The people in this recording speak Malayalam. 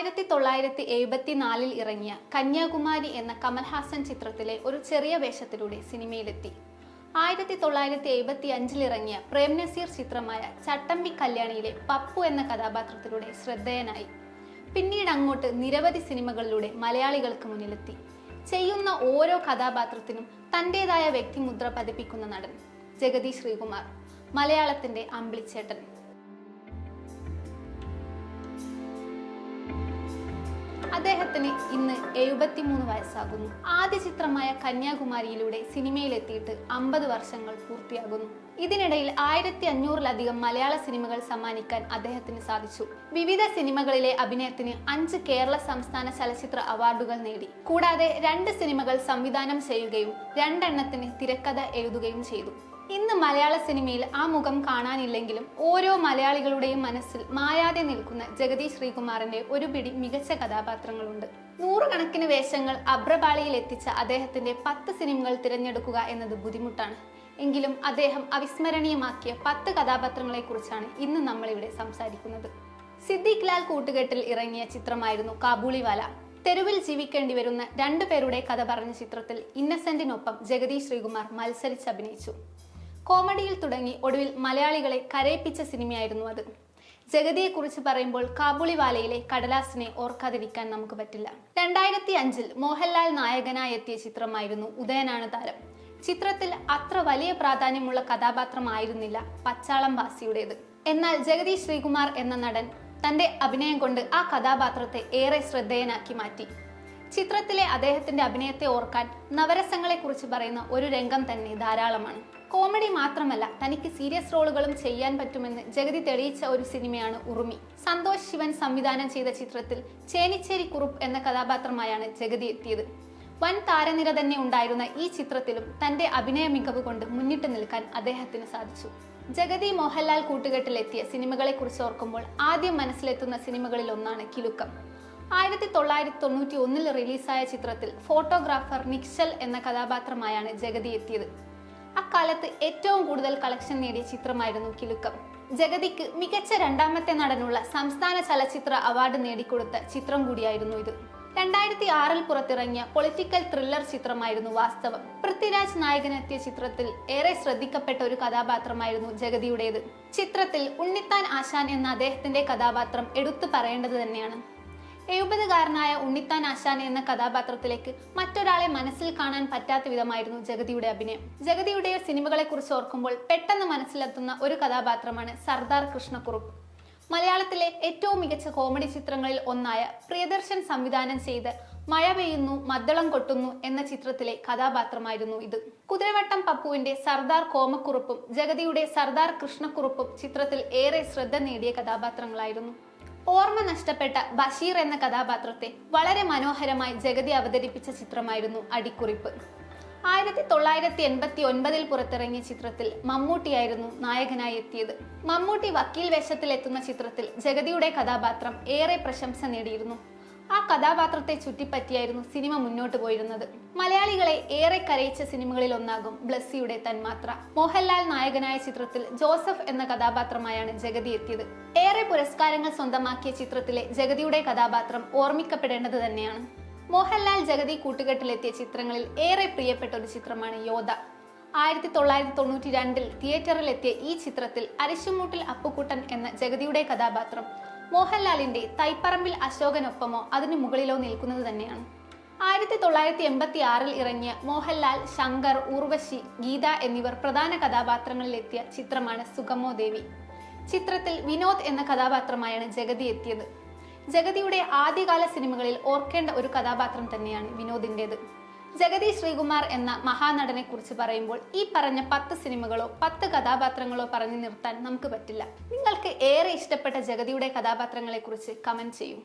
ആയിരത്തി തൊള്ളായിരത്തി എഴുപത്തി നാലിൽ ഇറങ്ങിയ കന്യാകുമാരി എന്ന കമൽഹാസൻ ചിത്രത്തിലെ ഒരു ചെറിയ വേഷത്തിലൂടെ സിനിമയിലെത്തി. ആയിരത്തി തൊള്ളായിരത്തി എഴുപത്തി അഞ്ചിൽ ഇറങ്ങിയ പ്രേം നസീർ ചിത്രമായ ചട്ടമ്പി കല്യാണിയിലെ പപ്പു എന്ന കഥാപാത്രത്തിലൂടെ ശ്രദ്ധേയനായി. പിന്നീട് അങ്ങോട്ട് നിരവധി സിനിമകളിലൂടെ മലയാളികൾക്ക് മുന്നിലെത്തി. ചെയ്യുന്ന ഓരോ കഥാപാത്രത്തിനും തന്റെതായ വ്യക്തിമുദ്ര പതിപ്പിക്കുന്ന നടൻ ജഗതി ശ്രീകുമാർ മലയാളത്തിന്റെ അമ്പിളിച്ചേട്ടൻ. അദ്ദേഹത്തിന് ഇന്ന് എഴുപത്തിമൂന്ന് വയസ്സാകുന്നു. ആദ്യ ചിത്രമായ കന്യാകുമാരിയിലൂടെ സിനിമയിലെത്തിയിട്ട് അമ്പത് വർഷങ്ങൾ പൂർത്തിയാകുന്നു. ഇതിനിടയിൽ ആയിരത്തി അഞ്ഞൂറിലധികം മലയാള സിനിമകൾ സമ്മാനിക്കാൻ അദ്ദേഹത്തിന് സാധിച്ചു. വിവിധ സിനിമകളിലെ അഭിനയത്തിന് അഞ്ച് കേരള സംസ്ഥാന ചലച്ചിത്ര അവാർഡുകൾ നേടി. കൂടാതെ രണ്ട് സിനിമകൾ സംവിധാനം ചെയ്യുകയും രണ്ടെണ്ണത്തിന് തിരക്കഥ എഴുതുകയും ചെയ്തു. ഇന്ന് മലയാള സിനിമയിൽ ആ മുഖം കാണാനില്ലെങ്കിലും ഓരോ മലയാളികളുടെയും മനസ്സിൽ മായാതെ നിൽക്കുന്ന ജഗതി ശ്രീകുമാറിന്റെ ഒരു പിടി മികച്ച കഥാപാത്രങ്ങളുണ്ട്. നൂറുകണക്കിന് വേഷങ്ങൾ അബ്രപാളിയിൽ എത്തിച്ച അദ്ദേഹത്തിന്റെ പത്ത് സിനിമകൾ തിരഞ്ഞെടുക്കുക എന്നത് ബുദ്ധിമുട്ടാണ്. എങ്കിലും അദ്ദേഹം അവിസ്മരണീയമാക്കിയ പത്ത് കഥാപാത്രങ്ങളെ കുറിച്ചാണ് ഇന്ന് നമ്മളിവിടെ സംസാരിക്കുന്നത്. സിദ്ദിഖ് ലാൽ കൂട്ടുകെട്ടിൽ ഇറങ്ങിയ ചിത്രമായിരുന്നു കാബൂളിവാല. തെരുവിൽ ജീവിക്കേണ്ടി വരുന്ന രണ്ടു പേരുടെ കഥ പറഞ്ഞ ചിത്രത്തിൽ ഇന്നസെന്റിനൊപ്പം ജഗതി ശ്രീകുമാർ മത്സരിച്ച് അഭിനയിച്ചു കോമഡിയിൽ തുടങ്ങി ഒടുവിൽ മലയാളികളെ കരയിപ്പിച്ച സിനിമയായിരുന്നു അത്. ജഗതിയെക്കുറിച്ച് പറയുമ്പോൾ കാബുളിവാലയിലെ കടലാസിനെ ഓർക്കാതിരിക്കാൻ നമുക്ക് പറ്റില്ല. രണ്ടായിരത്തി അഞ്ചിൽ മോഹൻലാൽ നായകനായി എത്തിയ ചിത്രമായിരുന്നു ഉദയനാണ് താരം. ചിത്രത്തിൽ അത്ര വലിയ പ്രാധാന്യമുള്ള കഥാപാത്രമായിരുന്നില്ല പച്ചാളം വാസിയുടേത്. എന്നാൽ ജഗതി ശ്രീകുമാർ എന്ന നടൻ തന്റെ അഭിനയം കൊണ്ട് ആ കഥാപാത്രത്തെ ഏറെ ശ്രദ്ധേയനാക്കി മാറ്റി. ചിത്രത്തിലെ അദ്ദേഹത്തിന്റെ അഭിനയത്തെ ഓർക്കാൻ നവരസങ്ങളെക്കുറിച്ച് പറയുന്ന ഒരു രംഗം തന്നെ ധാരാളമാണ്. കോമഡി മാത്രമല്ല തനിക്ക് സീരിയസ് റോളുകളും ചെയ്യാൻ പറ്റുമെന്ന് ജഗതി തെളിയിച്ച ഒരു സിനിമയാണ് ഉറുമി. സന്തോഷ് ശിവൻ സംവിധാനം ചെയ്ത ചിത്രത്തിൽ ചേനിച്ചേരി കുറുപ്പ് എന്ന കഥാപാത്രമായാണ് ജഗതി എത്തിയത്. വൻ താരനിര തന്നെ ഉണ്ടായിരുന്ന ഈ ചിത്രത്തിലും തന്റെ അഭിനയ മികവ് കൊണ്ട് മുന്നിട്ട് നിൽക്കാൻ അദ്ദേഹത്തിന് സാധിച്ചു. ജഗതി മോഹൻലാൽ കൂട്ടുകെട്ടിലെത്തിയ സിനിമകളെ കുറിച്ച് ഓർക്കുമ്പോൾ ആദ്യം മനസ്സിലെത്തുന്ന സിനിമകളിൽ ഒന്നാണ് കിലുക്കം. ആയിരത്തി തൊള്ളായിരത്തി തൊണ്ണൂറ്റി ഒന്നിൽ റിലീസായ ചിത്രത്തിൽ ഫോട്ടോഗ്രാഫർ നിക്സൽ എന്ന കഥാപാത്രമായാണ് ജഗതി എത്തിയത്. അക്കാലത്ത് ഏറ്റവും കൂടുതൽ കളക്ഷൻ നേടിയ ചിത്രമായിരുന്നു കിലുക്കം. ജഗതിക്ക് മികച്ച രണ്ടാമത്തെ നടനുള്ള സംസ്ഥാന ചലച്ചിത്ര അവാർഡ് നേടിക്കൊടുത്ത ചിത്രം കൂടിയായിരുന്നു ഇത്. രണ്ടായിരത്തി ആറിൽ പുറത്തിറങ്ങിയ പൊളിറ്റിക്കൽ ത്രില്ലർ ചിത്രമായിരുന്നു വാസ്തവം. പൃഥ്വിരാജ് നായകനെത്തിയ ചിത്രത്തിൽ ഏറെ ശ്രദ്ധിക്കപ്പെട്ട ഒരു കഥാപാത്രമായിരുന്നു ജഗതിയുടേത്. ചിത്രത്തിൽ ഉണ്ണിത്താൻ ആശാൻ എന്ന അദ്ദേഹത്തിന്റെ കഥാപാത്രം എടുത്തു പറയേണ്ടത് തന്നെയാണ്. എഴുപതുകാരനായ ഉണ്ണിത്താൻ ആശാൻ എന്ന കഥാപാത്രത്തിലേക്ക് മറ്റൊരാളെ മനസ്സിൽ കാണാൻ പറ്റാത്ത വിധമായിരുന്നു ജഗതിയുടെ അഭിനയം. ജഗതിയുടെ സിനിമകളെ കുറിച്ച് ഓർക്കുമ്പോൾ പെട്ടെന്ന് മനസ്സിലെത്തുന്ന ഒരു കഥാപാത്രമാണ് സർദാർ കൃഷ്ണക്കുറുപ്പ്. മലയാളത്തിലെ ഏറ്റവും മികച്ച കോമഡി ചിത്രങ്ങളിൽ ഒന്നായ പ്രിയദർശൻ സംവിധാനം ചെയ്ത് മഴ പെയ്യുന്നു മദ്ദളം കൊട്ടുന്നു എന്ന ചിത്രത്തിലെ കഥാപാത്രമായിരുന്നു ഇത്. കുതിരവട്ടം പപ്പുവിന്റെ സർദാർ കോമക്കുറുപ്പും ജഗതിയുടെ സർദാർ കൃഷ്ണക്കുറുപ്പും ചിത്രത്തിൽ ഏറെ ശ്രദ്ധ നേടിയ കഥാപാത്രങ്ങളായിരുന്നു. ഓർമ്മ നഷ്ടപ്പെട്ട ബഷീർ എന്ന കഥാപാത്രത്തെ വളരെ മനോഹരമായി ജഗതി അവതരിപ്പിച്ച ചിത്രമായിരുന്നു അടിക്കുറിപ്പ്. ആയിരത്തി തൊള്ളായിരത്തി എൺപത്തി ഒൻപതിൽ പുറത്തിറങ്ങിയ ചിത്രത്തിൽ മമ്മൂട്ടിയായിരുന്നു നായകനായി എത്തിയത്. മമ്മൂട്ടി വക്കീൽ വേഷത്തിൽ എത്തുന്ന ചിത്രത്തിൽ ജഗതിയുടെ കഥാപാത്രം ഏറെ പ്രശംസ നേടിയിരുന്നു. ആ കഥാപാത്രത്തെ ചുറ്റിപ്പറ്റിയായിരുന്നു സിനിമ മുന്നോട്ട് പോയിരുന്നത്. മലയാളികളെ ഏറെ കരയിച്ച സിനിമകളിൽ ഒന്നാകും ബ്ലസ്സിയുടെ തന്മാത്ര. മോഹൻലാൽ നായകനായ ചിത്രത്തിൽ ജോസഫ് എന്ന കഥാപാത്രമായാണ് ജഗതി എത്തിയത്. ഏറെ പുരസ്കാരങ്ങൾ സ്വന്തമാക്കിയ ചിത്രത്തിലെ ജഗതിയുടെ കഥാപാത്രം ഓർമ്മിക്കപ്പെടേണ്ടത് തന്നെയാണ്. മോഹൻലാൽ ജഗതി കൂട്ടുകെട്ടിലെത്തിയ ചിത്രങ്ങളിൽ ഏറെ പ്രിയപ്പെട്ട ഒരു ചിത്രമാണ് യോധ. ആയിരത്തി തൊള്ളായിരത്തി തൊണ്ണൂറ്റി രണ്ടിൽ തിയേറ്ററിലെത്തിയ ഈ ചിത്രത്തിൽ അരിശുമൂട്ടിൽ അപ്പുക്കുട്ടൻ എന്ന ജഗതിയുടെ കഥാപാത്രം മോഹൻലാലിന്റെ തൈപ്പറമ്പിൽ അശോകനൊപ്പമോ അതിനു മുകളിലോ നിൽക്കുന്നത് തന്നെയാണ്. ആയിരത്തി തൊള്ളായിരത്തി എൺപത്തി ആറിൽ ഇറങ്ങിയ മോഹൻലാൽ ശങ്കർ ഉർവശി ഗീത എന്നിവർ പ്രധാന കഥാപാത്രങ്ങളിലെത്തിയ ചിത്രമാണ് സുഗമോ ദേവി. ചിത്രത്തിൽ വിനോദ് എന്ന കഥാപാത്രമായാണ് ജഗതി എത്തിയത്. ജഗതിയുടെ ആദ്യകാല സിനിമകളിൽ ഓർക്കേണ്ട ഒരു കഥാപാത്രം തന്നെയാണ് വിനോദിന്റെത് ജഗതി ശ്രീകുമാർ എന്ന മഹാനടനെ കുറിച്ച് പറയുമ്പോൾ ഈ പറഞ്ഞ പത്ത് സിനിമകളോ പത്ത് കഥാപാത്രങ്ങളോ പറഞ്ഞു നിർത്താൻ നമുക്ക് പറ്റില്ല. നിങ്ങൾക്ക് ഏറെ ഇഷ്ടപ്പെട്ട ജഗതിയുടെ കഥാപാത്രങ്ങളെ കുറിച്ച് കമന്റ് ചെയ്യൂ.